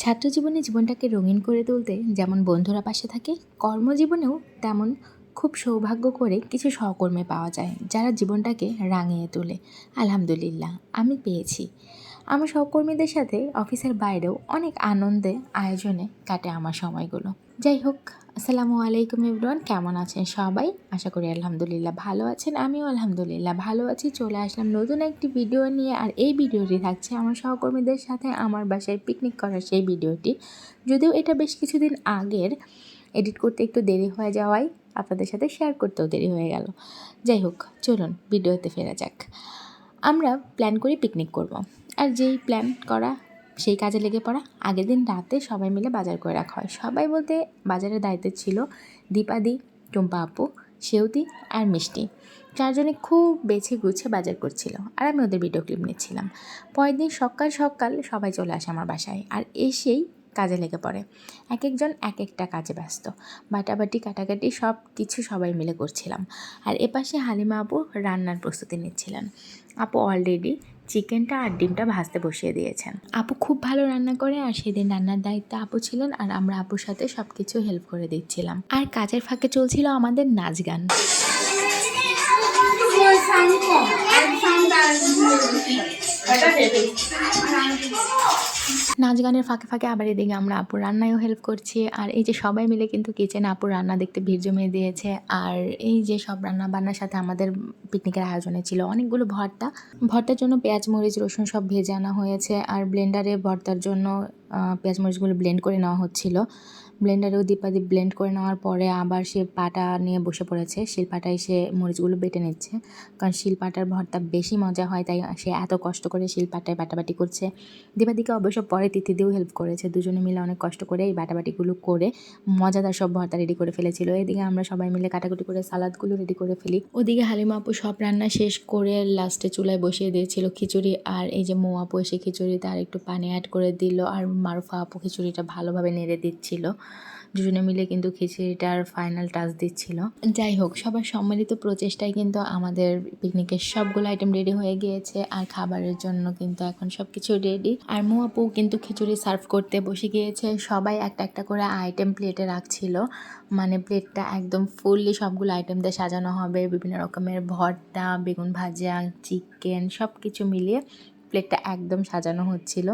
ছাত্র জীবনে জীবনটাকে রঙিন করে তুলতে যেমন বন্ধুরা পাশে থাকে, কর্মজীবনেও তেমন খুব সৌভাগ্য করে কিছু সহকর্মী পাওয়া যায়, যারা জীবনটাকে রাঙিয়ে তোলে। আলহামদুলিল্লাহ, আমি পেয়েছি। আমার সহকর্মীদের সাথে অফিসের বাইরেও অনেক আনন্দে আয়োজনে কাটে আমার সময়গুলো। যাই হোক, আসসালামু আলাইকুম ইবরান কেমন আছেন সবাই? আশা করি আলহামদুলিল্লাহ ভালো আছেন, আমিও আলহামদুলিল্লাহ ভালো আছি। চলে আসলাম নতুন একটি ভিডিও নিয়ে, আর এই ভিডিওটি থাকছে আমার সহকর্মীদের সাথে আমার বাসায় পিকনিক করার সেই ভিডিওটি। যদিও এটা বেশ কিছুদিন আগের এডিট করতে একটু দেরি হয়ে যাওয়ায় আপনাদের সাথে শেয়ার করতেও দেরি হয়ে গেল। যাই হোক, চলুন ভিডিওতে ফেরা যাক। আমরা প্ল্যান করি পিকনিক করব। আর যেই প্ল্যান করা, সেই কাজে লেগে পড়া, আগের দিন রাতে সবাই মিলে বাজার করে রাখা হয়। সবাই বলতে বাজারের দায়িত্বে ছিল দীপাদি টুম্পা আপু, সেউতি আর মিষ্টি। চারজনে খুব বেছে গুছে বাজার করছিল আর আমি ওদের ভিডিও ক্লিপ নিচ্ছিলাম। পরের দিন সকাল সকাল সবাই চলে আসে আমার বাসায় আর এসেই কাজে লেগে পড়ে। এক একজন এক একটা কাজে ব্যস্ত। বাটাবাটি, কাটাকাটি সব কিছু সবাই মিলে করছিলাম। আর এপাশে হালিমা আপু রান্নার প্রস্তুতি নিচ্ছিলেন। আপু অলরেডি চিকেনটা আর ডিমটা ভাজতে বসিয়ে দিয়েছেন। আপু খুব ভালো রান্না করে আর সেদিন রান্নার দায়িত্ব আপু ছিলেন আর আমরা আপুর সাথে সব কিছু হেল্প করে দিচ্ছিলাম। আর কাজের ফাঁকে চলছিল আমাদের নাচ গান। নাচ গানের ফাঁকে ফাঁকে আবার এদিকে আমরা আপুর রান্নায়ও হেল্প করছি। আর এই যে সবাই মিলে কিন্তু কিচেন আপুর রান্না দেখতে ভিড় জমিয়ে দিয়েছে। আর এই যে সব রান্না বান্নার সাথে আমাদের পিকনিকের আয়োজনে ছিল অনেকগুলো ভর্তা। ভর্তার জন্য পেঁয়াজ, মরিচ, রসুন সব ভেজে আনা হয়েছে। আর ব্লেন্ডারে ভর্তার জন্য পেঁয়াজ, মরিচগুলো ব্লেন্ড করে নেওয়া হচ্ছিল। ব্লেন্ডারেও দীপাদি ব্লেন্ড করে নেওয়ার পরে আবার সে পাটা নিয়ে বসে পড়েছে। শিলপাটায় সে মরিচগুলো বেটে নিচ্ছে। কারণ শিলপাটার ভর্তা বেশি মজা হয়, তাই সে এত কষ্ট করে শিলপাটায় বাটাবাটি করছে। দীপাদিকে অবশ্য পরে তিথিদিও হেল্প করেছে। দুজনে মিলে অনেক কষ্ট করে এই বাটাবাটিগুলো করে মজাদার সব ভর্তা রেডি করে ফেলেছিল। এদিকে আমরা সবাই মিলে কাটাকুটি করে সালাদগুলো রেডি করে ফেলি। ওদিকে হালিমা আপু সব রান্না শেষ করে লাস্টে চুলায় বসিয়ে দিয়েছিল খিচুড়ি। আর এই যে মৌ আপু এসে খিচুড়িতে আর একটু পানি অ্যাড করে দিল। আর মারুফা আপু খিচুড়িটা ভালোভাবে নেড়ে দিচ্ছিল। দুজনে মিলে কিন্তু খিচুড়িটার ফাইনাল টাচ দিচ্ছিল। যাই হোক, সবার সম্মিলিত প্রচেষ্টায় কিন্তু আমাদের পিকনিকের সবগুলো আইটেম রেডি হয়ে গিয়েছে আর খাবারের জন্য কিন্তু এখন সব কিছু রেডি আর মো আপু কিন্তু খিচুড়ি সার্ভ করতে বসে গিয়েছে। সবাই একটা একটা করে আইটেম প্লেটে রাখছিল। মানে প্লেটটা একদম ফুললি সবগুলো আইটেম দিয়ে সাজানো হবে। বিভিন্ন রকমের ভর্তা, বেগুন ভাজা চিকেন সব কিছু মিলিয়ে প্লেটটা একদম সাজানো হচ্ছিল।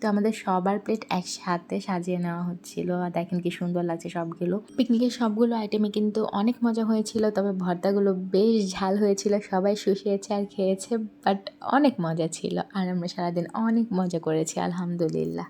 তো আমাদের সবার প্লেট একসাথে সাজিয়ে নেওয়া হচ্ছিল। আর দেখেন কি সুন্দর লাগছে সবগুলো। পিকনিকের সবগুলো আইটেমে কিন্তু অনেক মজা হয়েছিল, তবে ভর্তাগুলো বেশ ঝাল হয়েছিল। সবাই শুষিয়েছে আর খেয়েছে বাট অনেক মজা ছিল। আর আমরা সারাদিন অনেক মজা করেছি, আলহামদুলিল্লাহ।